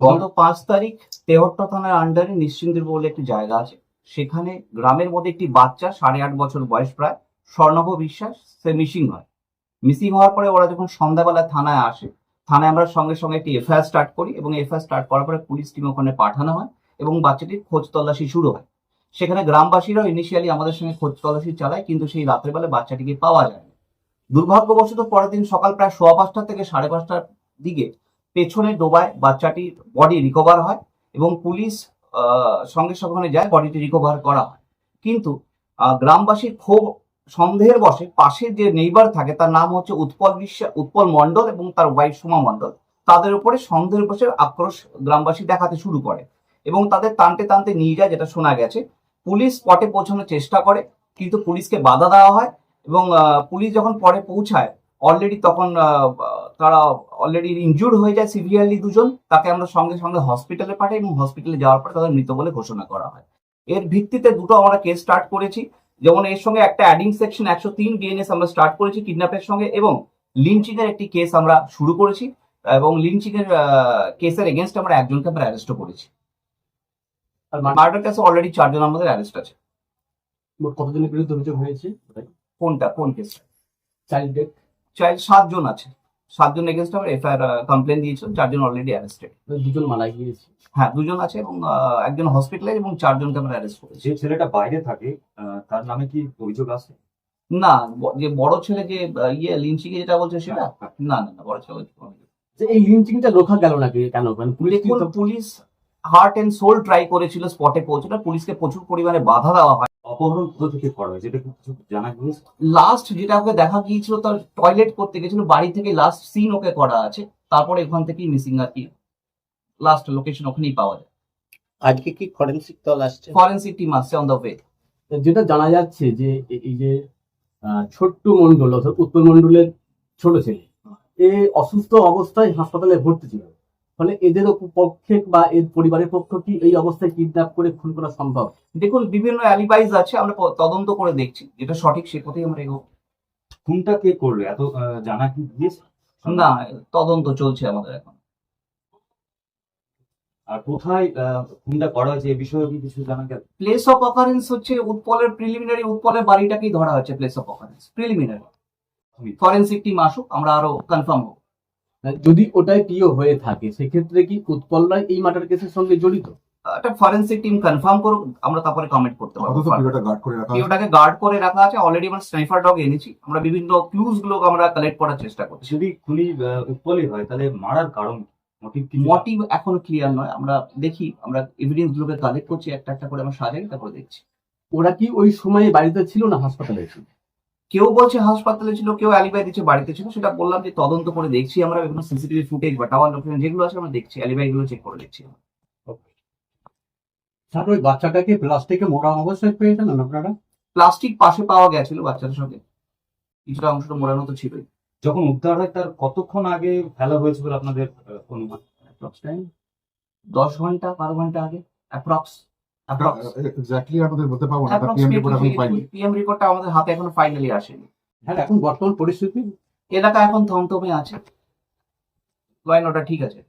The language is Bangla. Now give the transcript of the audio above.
গত পাঁচ তারিখ তেহট্ট থানার আন্ডারে নিশ্চিন্দির বলে একটি জায়গা আছে। সেখানে গ্রামের মধ্যে একটি বাচ্চা, সাড়ে আট বছর বয়স প্রায়, স্বর্ণভ বিশ্বাস, সে মিসিং হয়। মিসিং হওয়ার পরে ওরা যখন সন্ধ্যাবেলা থানায় আসে, থানায় আমরা সঙ্গে সঙ্গে একটি এফআইআর স্টার্ট করি এবং এফআইআর স্টার্ট করার পরে পুলিশ টিম ওখানে পাঠানো হয় এবং বাচ্চাটির খোঁজ তল্লাশি শুরু হয়। সেখানে গ্রামবাসীরাও ইনিশিয়ালি আমাদের সঙ্গে খোঁজ তল্লাশি চালায়, কিন্তু সেই রাতের বেলা বাচ্চাটিকে পাওয়া যায় না দুর্ভাগ্যবশত পরের দিন সকাল প্রায় সোয়া পাঁচটা থেকে সাড়ে পাঁচটার দিকে পেছনে ডোবায় বাচ্চাটির বডি রিকভার হয় এবং পুলিশ সঙ্গে সঙ্গে যায় বডিটি রিকভার করা হয়। কিন্তু গ্রামবাসীর ক্ষোভ সন্দেহের বসে পাশে যে নেইবার থাকে তার নাম হচ্ছে উৎপল বিশ্বাস উৎপল মণ্ডল এবং তার ওয়াইফ সুমা মণ্ডল। তাদের উপরে সন্দেহের বসে আক্রোশ গ্রামবাসী দেখাতে শুরু করে এবং তাদের টানতে টানতে নিয়ে যায় যেটা শোনা গেছে। পুলিশ স্পটে পৌঁছানোর চেষ্টা করে, কিন্তু পুলিশকে বাধা দেওয়া হয় এবং পুলিশ যখন পরে পৌঁছায় অলরেডি তখন তারা অলরেডি ইনজুর্ড হয়ে যায় সিভিয়ারলি দুজন তাকে আমরা সঙ্গে সঙ্গে হসপিটালে পাঠাই এবং হসপিটালে যাওয়ার পর তাদের মৃত বলে ঘোষণা করা হয়। এর ভিত্তিতে দুটো আমরা কেস স্টার্ট করেছি। যেমন এর সঙ্গে একটা অ্যাডিং সেকশন একশো তিন বিএনএস আমরা স্টার্ট করেছি কিডন্যাপের সঙ্গে এবং লিঞ্চিং এর একটি কেস আমরা শুরু করেছি এবং লিঞ্চিং এর কেসের এগেনস্ট আমরা একজনকে আমরা অ্যারেস্টও করেছি। আর মার্ডার কেসে অলরেডি চারজন আমাদের অ্যারেস্ট আছে। মোট কতজনের বিরুদ্ধে অভিযোগ হয়েছে? কোনটা? কোন কেসটা চাইল্ড ডেথ চাইল্ড সাতজন আছে। সাতজন এগেনস্ট আমরা এফআইআর কমপ্লেন দিয়েছিলাম চারজন অলরেডি অ্যারেস্টেড দুজন মারা গিয়েছে। হ্যাঁ দুজন আছে এবং আহ, একজন হসপিটালে এবং চারজনকে আমরা অ্যারেস্ট করেছি। যে ছেলেটা বাইরে থাকে তার নামে কি অভিযোগ আছে? না যে বড় ছেলে যে ইয়ে লিঞ্চিকে যেটা বলছে সেটা? না না না বড় ছেলে। যে এই লিঞ্চিংটা রোখা গেল না কেন? মানে পুলিশ কি দেখুন police heart and soul try করেছিল স্পটে পৌঁছানো পুলিশকে প্রচুর পরিমাণে বাধা দেওয়া হয়। অপহরণ কোথা থেকে করা হয়েছে? এটা কিছু জানা গিয়েছে? লাস্ট যেটা ওকে দেখা গিয়েছিল তার টয়লেট করতে গেছিল বাড়ি থেকে লাস্ট সিন ওকে করা আছে তারপরে ওখান থেকেই মিসিং আর কি লাস্ট লোকেশন ওখানেই পাওয়া যায়। আজকে কি ফরেন্সিক দল আসছে? ফরেন্সিক টিম আসছে অন দ্য ওয়ে যেটা জানা যাচ্ছে যে এই যে আহ, ছোট্ট মন্ডল অর্থাৎ উত্তর মন্ডলের ছোট ছেলে এ অসুস্থ অবস্থায় হাসপাতালে ভর্তি ছিল। ফলে এদের পক্ষে বা এর পরিবারের পক্ষ কি এই অবস্থায় কিডন্যাপ করে খুন করা সম্ভব? দেখুন বিভিন্ন অ্যালিবাইজ আছে আমরা তদন্ত করে দেখছি। যেটা সঠিক সে কথাই আমরা এগোবো। খুনটা কে করল এত আহ, জানা কি না তদন্ত চলছে আমাদের এখন। আর কোথায় আহ, খুনটা করা হয়েছে? এই বিষয়ে কি কিছু জানা গেল? প্লেস অফ অকারেন্স হচ্ছে উৎপলের প্রিলিমিনারি উৎপলের বাড়িটাকেই ধরা হচ্ছে place of occurrence preliminary forensic team আসুক আমরা আরও কনফার্ম হব। যদি ওটাই পিও হয়ে থাকে সেক্ষেত্রে কি উৎপল রায় এই মার্ডার কেসের সঙ্গে জড়িত? একটা ফরেন্সিক টিম কনফার্ম করুক আমরা তারপরে কমেন্ট করতে পারব। আপাতত গার্ড করে রাখা আছে। ওটাকে গার্ড করে রাখা আছে অলরেডি আমরা স্নাইফার ডগ এনেছি আমরা বিভিন্ন ক্লুজ গুলোকে আমরা কালেক্ট করার চেষ্টা করছি। যদি খুনি উৎপলই হয় তাহলে মারার কারণ মোটিভ এখনও ক্লিয়ার নয় আমরা দেখি আমরা এভিডেন্স গুলোকে কালেক্ট করছি একটা একটা করে আমরা সাজাই তারপরে দেখছি। ওরা কি ওই সময়ে বাড়িতে ছিল না হাসপাতালে? ছিল কেউ বলছে হাসপাতালে ছিল কেউ অ্যালিবাই দিচ্ছে বাড়িতে ছিল সেটা বললাম যে তদন্ত করে দেখছি আমরা বিভিন্ন সিসিটিভি ফুটেজ বা টাওয়ার লোকেশন যেগুলো আছে আমরা দেখছি অ্যালিবাই গুলো চেক করে দেখছি স্যার ওই বাচ্চাটাকে প্লাস্টিকে মোড়া অবস্থায় পেয়েছেন আপনারা? প্লাস্টিক পাশে পাওয়া গেছিল বাচ্চাদের সঙ্গে। কিছুটা অংশটা মোড়ানো তো ছিলই। যখন উদ্ধার হয় তার কতক্ষণ আগে ফেলা হয়েছে বলে আপনাদের অনুমান? দশ ঘণ্টা বারো ঘণ্টা আগে অ্যাপ্রক্স এক্স্যাক্টলি আমাদের বলতে পারব না পিএম রিপোর্ট এখন পাইনি। পিএম রিপোর্টটা আমাদের হাতে এখনও ফাইনালি আসেনি। হ্যাঁ এখন বর্তমান পরিস্থিতি? এলাকা এখন থমথমে আছে। লাইন ওটা ঠিক আছে।